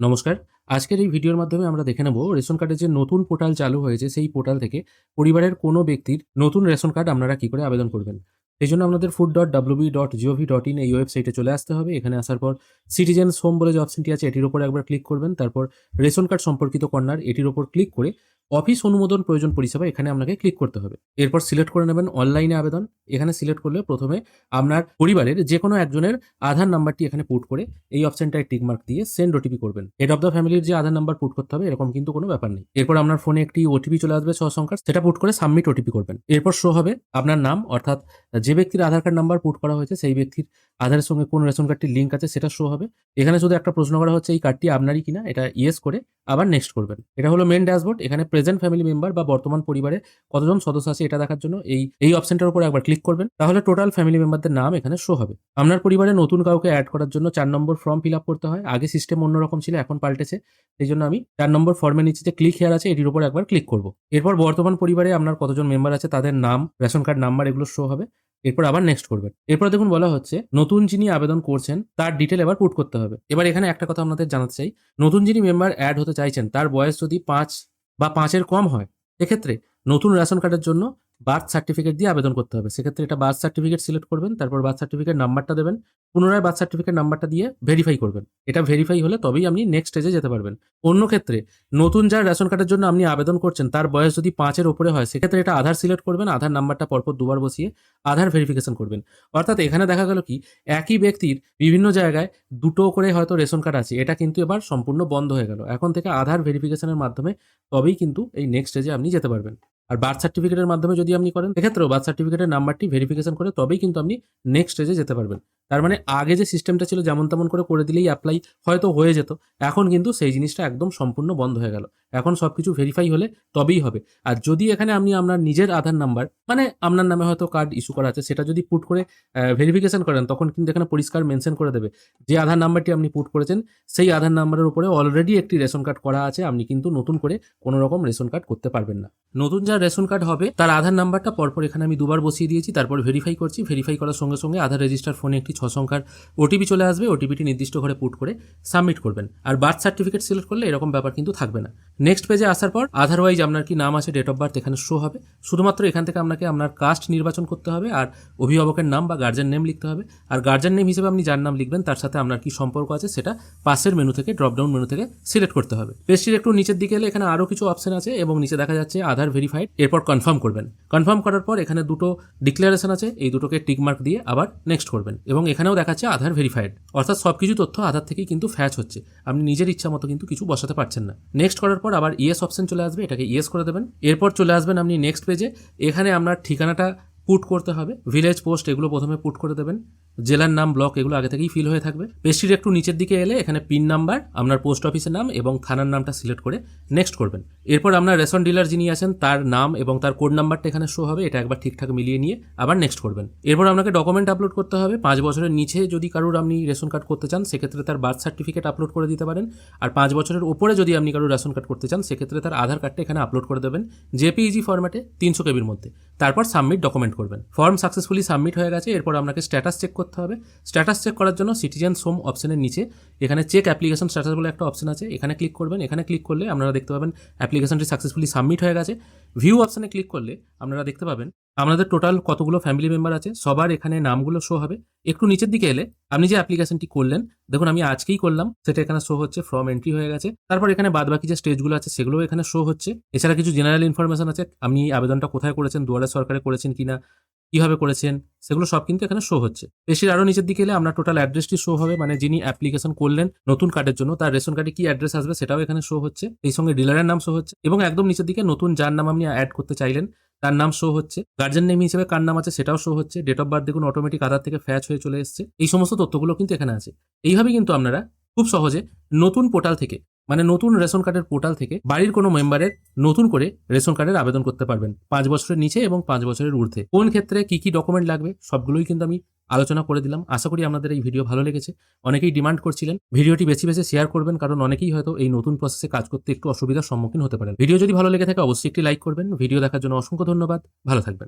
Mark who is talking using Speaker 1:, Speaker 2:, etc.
Speaker 1: নমস্কার। আজকের এই ভিডিওর মাধ্যমে আমরা দেখে নেব রেশন কার্ডের যে নতুন পোর্টাল চালু হয়েছে সেই পোর্টাল থেকে পরিবারের কোনো ব্যক্তির নতুন রেশন কার্ড আপনারা কি করে আবেদন করবেন। সেই জন্য আপনাদের food dot WB dot gov dot in এই ওয়েবসাইটে চলে আসতে হবে। এখানে আসার পর সিটিজেন্স হোম বলে যে অপশনটি আছে, এটির ওপর একবার ক্লিক করবেন। তারপর রেশন কার্ড সম্পর্কিত কর্নার এটির ওপর ক্লিক করে অফিস অনুমোদন প্রয়োজন পরিষেবা এখানে আপনাকে ক্লিক করতে হবে। এরপর সিলেক্ট করে নেবেন অনলাইনে আবেদন। এখানে সিলেক্ট করলে প্রথমে আপনার পরিবারের যে কোনো একজনের আধার নাম্বারটি এখানে পুট করে এই অপশনটায় টিকমার্ক দিয়ে সেন্ড ওটিপি করবেন। হেড অফ দ্য ফ্যামিলির যে আধার নাম্বার পুট করতে হবে এরকম কিন্তু কোনো ব্যাপার নেই। এরপর আপনার ফোনে একটি ওটিপি চলে আসবে ছ সংখ্যার সেটা পুট করে সাবমিট ওটিপি করবেন। এরপর শো হবে আপনার নাম, অর্থাৎ যে ব্যক্তির আধার কার্ড নাম্বার পুট করা হয়েছে সেই ব্যক্তির আধারের সঙ্গে কোন রেশন কার্ডটির লিঙ্ক আছে সেটা শো হবে। এখানে শুধু একটা প্রশ্ন করা হচ্ছে, এই কার্ডটি আপনারই কিনা? এটা ইয়েস করে আবার নেক্সট করবেন। এটা হলো মেন ড্যাশবোর্ড এখানে প্রেজেন্ট ফ্যামিলি মেম্বার বা বর্তমান পরিবারে কতজন সদস্য আছে এটা দেখার জন্য এই এই অপশনটার উপর একবার ক্লিক করবেন। তাহলে টোটাল ফ্যামিলি মেম্বারদের নাম এখানে শো হবে। আপনার পরিবারে নতুন কাউকে অ্যাড করার জন্য চার নম্বর ফর্ম ফিল আপ করতে হয়। আগে সিস্টেম অন্যরকম ছিল, এখন পাল্টেছে। সেই জন্য আমি চার নম্বর ফর্মের নিচে যে ক্লিক হেয়ার আছে, এটির উপর একবার ক্লিক করব। এরপর বর্তমান পরিবারে আপনার কতজন মেম্বার আছে, তাদের নাম, রেশন কার্ড নাম্বার এগুলো শো হবে। এরপর আবার নেক্সট করবেন। এরপর দেখুন বলা হচ্ছে, নতুন যিনি আবেদন করছেন, তার ডিটেল এবার পুট করতে হবে। এবার এখানে একটা কথা আপনাদের জানাতে চাই, নতুন যিনি মেম্বার অ্যাড হতে চাইছেন, তার বয়স যদি পাঁচ বা পাঁচের কম হয়, এক্ষেত্রে নতুন রেশন কার্ডের জন্য বার্থ সার্টিফিকেট দিয়ে আবেদন করতে হবে। সেক্ষেত্রে এটা বার্থ সার্টিফিকেট সিলেক্ট করবেন, তারপর বার্থ সার্টিফিকেট নাম্বারটা দেবেন, পুনরায় বার্থ সার্টিফিকেট নাম্বারটা দিয়ে ভেরিফাই করবেন। এটা ভেরিফাই হলে তবেই আপনি নেক্সট স্টেজে যেতে পারবেন। অন্য ক্ষেত্রে নতুন যার রেশন কার্ডের জন্য আপনি আবেদন করছেন, তার বয়স যদি পাঁচের ওপরে হয়, সেক্ষেত্রে এটা আধার সিলেক্ট করবেন, আধার নাম্বারটা পরপর দুবার বসিয়ে আধার ভেরিফিকেশন করবেন। অর্থাৎ এখানে দেখা গেল কি, একই ব্যক্তির বিভিন্ন জায়গায় দুটো করে হয়তো রেশন কার্ড আছে, এটা কিন্তু এবার সম্পূর্ণ বন্ধ হয়ে গেল। এখন থেকে আধার ভেরিফিকেশনের মাধ্যমে তবেই কিন্তু এই নেক্সট স্টেজে আপনি যেতে পারবেন। আর বার্থ সার্টিফিকেটের মাধ্যমে যদি আপনি করেন সেক্ষেত্রেও বার্থ সার্টিফিকেটের নাম্বারটি ভেরিফিকেশন করে তবেই কিন্তু আপনি নেক্সট স্টেজে যেতে পারবেন। তার মানে আগে যে সিস্টেমটা ছিল যেমন তেমন করে করে দিলেই অ্যাপ্লাই হয়তো হয়ে যেত, এখন কিন্তু সেই জিনিসটা একদম সম্পূর্ণ বন্ধ হয়ে গেল। এখন সব কিছু ভেরিফাই হলে তবেই হবে। আর যদি এখানে আপনি আপনার নিজের আধার নাম্বার মানে আপনার নামে হয়তো কার্ড ইস্যু করা আছে, সেটা যদি পুট করে ভেরিফিকেশন করেন, তখন কিন্তু এখানে পরিষ্কার মেনশন করে দেবে। যে আধার নাম্বারটি আপনি পুট করেছেন, সেই আধার নাম্বারের উপরে অলরেডি একটি রেশন কার্ড করা আছে, আপনি কিন্তু নতুন করে কোনো রকম রেশন কার্ড করতে পারবেন না। নতুন যার রেশন কার্ড হবে, তার আধার নাম্বারটা পরপর এখানে আমি দুবার বসিয়ে দিয়েছি, তারপর ভেরিফাই করছি। ভেরিফাই করার সঙ্গে সঙ্গে আধার রেজিস্টার ফোনে একটি ছ সংখ্যার ওটিপি চলে আসবে ওটিপিটি নির্দিষ্ট ঘরে পুট করে সাবমিট করবেন। আর বার্থ সার্টিফিকেট সিলেক্ট করলে এরকম ব্যাপার কিন্তু থাকবে না। নেক্সট পেজে আসার পর আধারওয়াইজ আপনার কি নাম আছে ডেট অফ বার্থ এখানে শো হবে। শুধুমাত্র এখান থেকে আপনাকে আপনার কাস্ট নির্বাচন করতে হবে আর অভিভাবকের নাম বা গার্জেন নেম লিখতে হবে। আর গার্জেন নেম হিসেবে আপনি যার নাম লিখবেন, তার সাথে আপনার কি সম্পর্ক আছে সেটা পাশের মেনু থেকে ড্রপডাউন মেনু থেকে সিলেক্ট করতে হবে। পেজটির একটু নিচের দিকে এলে এখানে আরও কিছু অপশন আছে এবং নিচে দেখা যাচ্ছে আধার ভেরিফাইড এরপর কনফার্ম করবেন। কনফার্ম করার পর এখানে দুটো ডিক্লারেশন আছে, এই দুটোকে টিকমার্ক দিয়ে আবার নেক্সট করবেন এবং এখানেও দেখাচ্ছে আধার ভেরিফাইড অর্থাৎ সব কিছু তথ্য আধার থেকেই কিন্তু ফ্যাচ হচ্ছে। আপনি নিজের ইচ্ছা মতো কিন্তু কিছু বসাতে পারছেন না। নেক্সট করার পর আবার ইয়েস অপশন চলে আসবে, এটাকে ইয়েস করে দেবেন। এরপর চলে আসবেন আপনি নেক্সট পেজে এখানে আপনার ঠিকানাটা পুট করতে হবে। ভিলেজ পোস্ট এগুলো প্রথমে পুট করে দেবেন। জেলার নাম ব্লক এগুলো আগে থেকেই ফিল হয়ে থাকবে। পেজটির একটু নিচের দিকে এলে এখানে পিন নাম্বার আপনার পোস্ট অফিসের নাম এবং থানার নামটা সিলেক্ট করে নেক্সট করবেন। এরপর আপনার রেশন ডিলার যিনি আছেন, তার নাম এবং তার কোড নাম্বারটা এখানে শো হবে। এটা একবার ঠিকঠাক মিলিয়ে নিয়ে আবার নেক্সট করবেন। এরপর আপনাকে ডকুমেন্ট আপলোড করতে হবে। পাঁচ বছরের নিচে যদি কারোর আপনি রেশন কার্ড করতে চান, সেক্ষেত্রে তার বার্থ সার্টিফিকেট আপলোড করে দিতে পারেন। আর পাঁচ বছরের উপরে যদি আপনি কারোর রেশন কার্ড করতে চান, সেক্ষেত্রে তার আধার কার্ডটা এখানে আপলোড করে দেবেন। জেপিইজি ফরম্যাটে তিনশো কেবির মধ্যে। তারপর সাবমিট ডকুমেন্ট করবেন। ফর্ম সাকসেসফুলি সাবমিট হয়ে গেছে, এরপর আপনাকে স্ট্যাটাস চেক করতে হবে। স্ট্যাটাস চেক করার জন্য সিটিজেন সোম অপশনের নিচে, এখানে চেক অ্যাপ্লিকেশন স্ট্যাটাস বলে একটা অপশন আছে, এখানে ক্লিক করবেন। এখানে ক্লিক করলে আপনারা দেখতে পাবেন অ্যাপ্লিকেশনটি সাকসেসফুলি সাবমিট হয়ে গেছে। ভিউ অপশনে ক্লিক করলে আপনারা দেখতে পাবেন আপনাদের টোটাল কতগুলো ফ্যামিলি মেম্বার আছে, সবার এখানে নামগুলো শো হবে। একটু নিচের দিকে এলে আপনি যে অ্যাপ্লিকেশনটি করলেন, দেখুন আমি আজকেই করলাম, সেটা এখানে শো হচ্ছে ফর্ম এন্ট্রি হয়ে গেছে। তারপর এখানে বাদ বাকি যে স্টেজগুলো আছে, সেগুলোও এখানে শো হচ্ছে। এছাড়া কিছু জেনারেল ইনফরমেশন আছে, আপনি আবেদনটা কোথায় করেছেন, দুয়ারে সরকারে করেছেন কিনা, কীভাবে করেছেন, সেগুলো সব কিন্তু এখানে শো হচ্ছে। বেশির আরও নিচের দিকে এলে আপনার টোটাল অ্যাড্রেসটি শো হবে মানে যিনি অ্যাপ্লিকেশন করলেন নতুন কার্ডের জন্য, তার রেশন কার্ডে কি অ্যাড্রেস আসবে সেটাও এখানে শো হচ্ছে। এই সঙ্গে ডিলারের নাম শো হচ্ছে। এবং একদম নিচের দিকে নতুন যার নাম আপনি অ্যাড করতে চাইলেন তার নাম শো হচ্ছে। গার্জেন নেম হিসেবে কার নাম আছে সেটাও শো হচ্ছে। ডেট অফ বার্থ দেখুন অটোমেটিক আধার থেকে ফ্যাচ হয়ে চলে এসছে। এই সমস্ত তথ্যগুলো কিন্তু এখানে আছে। এইভাবে কিন্তু আপনারা খুব সহজে নতুন পোর্টাল থেকে মানে নতুন রেশন কার্ডের পোর্টাল থেকে বাড়ির কোনো মেম্বারের নতুন করে রেশন কার্ডের আবেদন করতে পারবেন। পাঁচ বছরের নিচে এবং পাঁচ বছরের ঊর্ধ্বে। কোন ক্ষেত্রে কি কি ডকুমেন্ট লাগবে, সবগুলোই কিন্তু আমি আলোচনা করে দিলাম। আশা করি আপনাদের এই ভিডিও ভালো লেগেছে। অনেকেই ডিমান্ড করছিলেন ভিডিওটি বেশি বেশি শেয়ার করবেন, কারণ অনেকেই হয়তো এই নতুন প্রসেসে কাজ করতে একটু অসুবিধার সম্মুখীন হতে পারেন। ভিডিও যদি ভালো লেগে থাকে, অবশ্যই একটি লাইক করবেন। ভিডিও দেখার জন্য অসংখ্য ধন্যবাদ। ভালো থাকবেন।